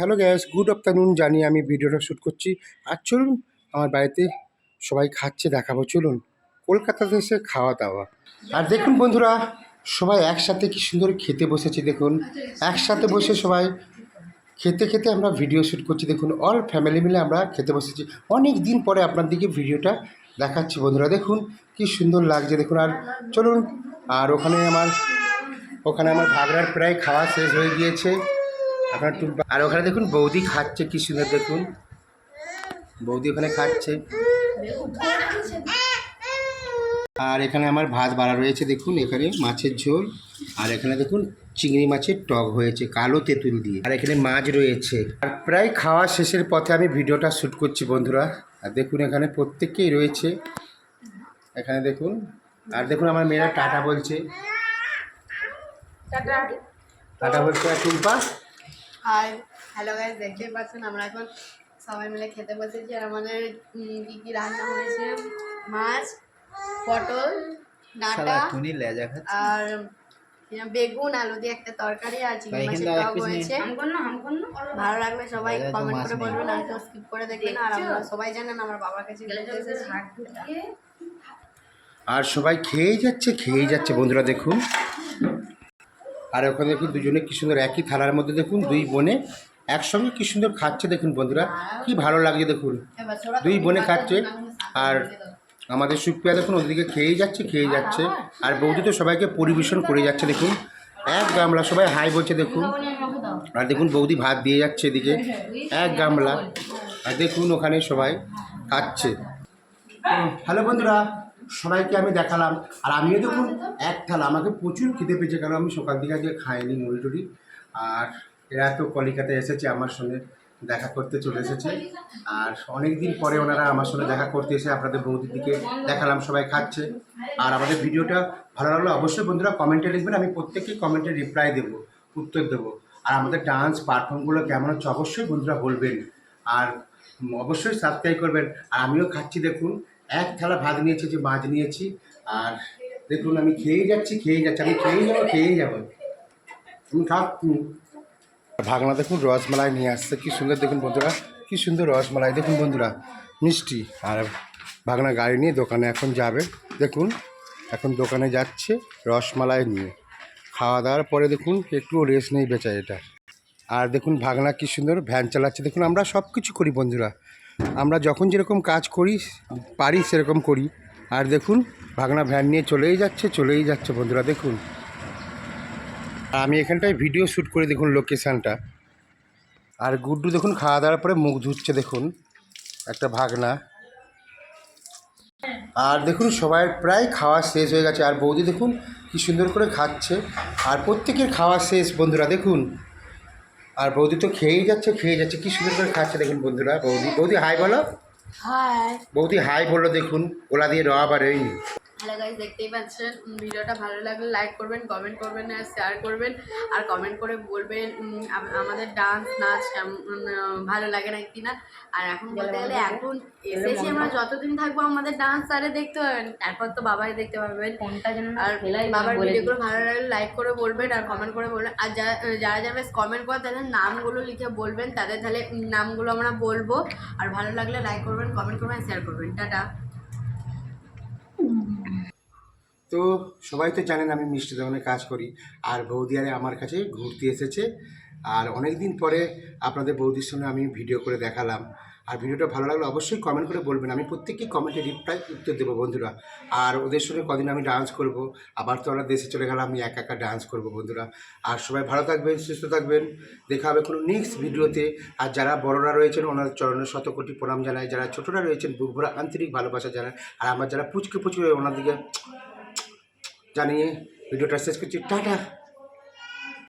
Hello gas good afternoon জানি আমি ভিডিওটা শ্যুট করছি। আর চলুন, আমার বাড়িতে সবাই খাচ্ছে, দেখাবো। চলুন, কলকাতাতে এসে খাওয়া দাওয়া। আর দেখুন বন্ধুরা, সবাই একসাথে কি সুন্দর খেতে বসেছি, দেখুন। একসাথে বসে সবাই খেতে খেতে আমরা ভিডিও শ্যুট করছি, দেখুন। অল ফ্যামিলি মিলে আমরা খেতে বসেছি। অনেক দিন পরে আপনার দিকে ভিডিওটা দেখাচ্ছি বন্ধুরা, দেখুন। কি সুন্দর লাগছে, দেখুন। আর চলুন, আর ওখানে আমার ওখানে আমার ভাগরার প্রায় খাওয়া শেষ হয়ে গিয়েছে। আপনার একটু আর ওখানে দেখুন বৌদি খাচ্ছে কি সুন্দর দেখুন। বৌদি ওখানে খাচ্ছে। আর এখানে আমার ভাত বাড়া রয়েছে দেখুন এখানে মাছের ঝোল। আর এখানে দেখুন চিংড়ি মাছের টক হয়েছে কালো তেঁতুল দিয়ে। আর এখানে মাছ রয়েছে। আর প্রায় খাওয়া শেষের পথে আমি ভিডিওটা শ্যুট করছি বন্ধুরা। আর দেখুন এখানে প্রত্যেককেই রয়েছে। এখানে দেখুন আর দেখুন আমার মেয়েরা টাটা বলছে। টাটা বলছে আর টুম্পা? হাই হ্যালো গাইস দেখতেই পাচ্ছেন আমরা এখন সবাই মিলে খেতে বসেছি আর আমাদের উম, কি কি রান্না হয়েছে? মাছ পটল ডাঁটা টুনি লেজা খাচ্ছে। আর বেগুন আলু দিয়ে একটা তরকারি আর চিংড়ি মাছের টক হয়েছে। ভালো লাগলে সবাই কমেন্ট করে বলবেন আর কেউ স্কিপ করে দেখবেন আর আমরা সবাই জানেন আমার বাবার কাছে এসেছি। আর সবাই খেয়েই যাচ্ছে খেয়েই যাচ্ছে। বন্ধুরা দেখুন। আর ওখানে দেখুন দুজনে কি সুন্দর, একই থালার মধ্যে দেখুন দুই বোনে একসঙ্গে কি সুন্দর খাচ্ছে দেখুন বন্ধুরা, কি ভালো লাগছে দেখুন। দুই বোনে খাচ্ছে আর আমাদের সুপ্রিয়া দেখুন ওদিকে খেয়েই যাচ্ছে খেয়ে যাচ্ছে। আর বৌদি তো সবাইকে পরিবেশন করে যাচ্ছে দেখুন। এক গামলা সবাই হাই বলছে দেখুন। আর দেখুন বৌদি ভাত দিয়ে যাচ্ছে এদিকে। এক গামলা। আর দেখুন ওখানে সবাই খাচ্ছে। হ্যালো বন্ধুরা। সবাইকে আমি দেখালাম। আর আমিও দেখুন এক থালা। আমাকে প্রচুর খেতে পেয়েছে কারণ আমি সকাল থেকে আজকে খাইনি মুড়ি আর এরা তো কলিকাতায় এসেছে আমার সঙ্গে দেখা করতে চলে এসেছে। আর অনেক দিন পরে ওনারা আমার সঙ্গে দেখা করতে এসে আপনাদের বৌদির দিকে দেখালাম সবাই খাচ্ছে। আর আমাদের ভিডিওটা ভালো লাগল অবশ্যই বন্ধুরা কমেন্টে লিখবেন আমি প্রত্যেককে কমেন্টে রিপ্লাই দেবো উত্তর দেবো। আর আমাদের ডান্স পারফর্মগুলো কেমন হচ্ছে অবশ্যই বন্ধুরা বলবেন। আর অবশ্যই সাবস্ক্রাইব করবেন। আর আমিও খাচ্ছি দেখুন। এক থালা ভাত নিয়েছি, যে মাছ নিয়েছি। আর দেখুন, আমি খেয়েই যাচ্ছি খেয়েই যাচ্ছি। আমি খেয়েই যাব খেয়েই যাব। তুমি খাচ্ছি ভাগনা দেখুন, রসমালাই নিয়ে আসছে। কি সুন্দর দেখুন বন্ধুরা, কি সুন্দর রসমালাই দেখুন বন্ধুরা। মিষ্টি। আর ভাগনা গাড়ি নিয়ে দোকানে এখন যাবে। দেখুন, এখন দোকানে যাচ্ছে রসমালাই নিয়ে। খাওয়া দাওয়ার পরে দেখুন একটু রেস্ট নেই বেচা এটা আর দেখুন, ভাগনা কি সুন্দর ভ্যান চালাচ্ছে। দেখুন, আমরা সব কিছু করি বন্ধুরা। আমরা যখন যেরকম কাজ করি, পারি সেরকম করি। আর দেখুন, ভাগনা ভ্যান নিয়ে চলেই যাচ্ছে চলেই যাচ্ছে বন্ধুরা, দেখুন। আমি এখানটায় ভিডিও শ্যুট করে, দেখুন লোকেশানটা আর গুড্ডু দেখুন, খাওয়া দাওয়ার পরে মুখ ধুচ্ছে, দেখুন। একটা ভাগনা। আর দেখুন, সবাই প্রায় খাওয়া শেষ হয়ে গেছে। আর বৌদি দেখুন, কি সুন্দর করে খাচ্ছে। আর প্রত্যেকের খাওয়া শেষ, বন্ধুরা, দেখুন। আর বৌদি তো খেয়েই যাচ্ছে খেয়ে যাচ্ছে। কি সুন্দর করে খাচ্ছে দেখুন বন্ধুরা বৌদি। বৌদি হাই বলো। হাই বৌদি হাই বলল দেখুন ওলা দিয়ে রব বার হয়নি হ্যালো গাইজ দেখতেই পাচ্ছেন ভিডিওটা ভালো লাগলে লাইক করবেন কমেন্ট করবেন আর শেয়ার করবেন আর কমেন্ট করে বলবেন আমাদের ডান্স নাচ কেমন ভালো লাগে না কি না? আর এখন বলতে গেলে এখন এসেছি আমরা যতদিন থাকব আমাদের ডান্স আরে দেখতে পাবেন তারপর তো বাবাই দেখতে পাবেন। কোনটা যেন না আর বাবার ভিডিওগুলো ভালো লাগলে লাইক করে বলবেন আর কমেন্ট করে বলবেন। আর যারা যারা যারা কমেন্ট করে তাদের নামগুলো লিখে বলবেন তাদের তাহলে নামগুলো আমরা বলব। আর ভালো লাগলে লাইক করবেন কমেন্ট করবেন শেয়ার করবেন। টাটা। তো সবাই তো জানেন আমি মিষ্টি দোকানে কাজ করি। আর বৌদি আরে আমার কাছে ঘুরতে এসেছে। আর অনেক দিন পরে আপনাদের বৌদির সঙ্গে আমি ভিডিও করে দেখালাম। আর ভিডিওটা ভালো লাগলে অবশ্যই কমেন্ট করে বলবেন। আমি প্রত্যেককেই কমেন্টে রিপ্লাই উত্তর দেবো বন্ধুরা। আর ওদের সঙ্গে কদিন আমি ডান্স করব। আবার তো ওরা দেশে চলে গেলাম, আমি একা একা ডান্স করব বন্ধুরা। আর সবাই ভালো থাকবেন, সুস্থ থাকবেন। দেখা হবে কোনো নেক্সট ভিডিওতে আর যারা বড়রা রয়েছেন ওনাদের চরণের শতকোটি প্রণাম জানায় যারা ছোটরা রয়েছেন, বুক ভরা আন্তরিক ভালোবাসা জানায় আর আমার যারা পুচকে পুচকে ওনাদিকে জানিয়ে ভিডিওটা শেষ করছি টাটা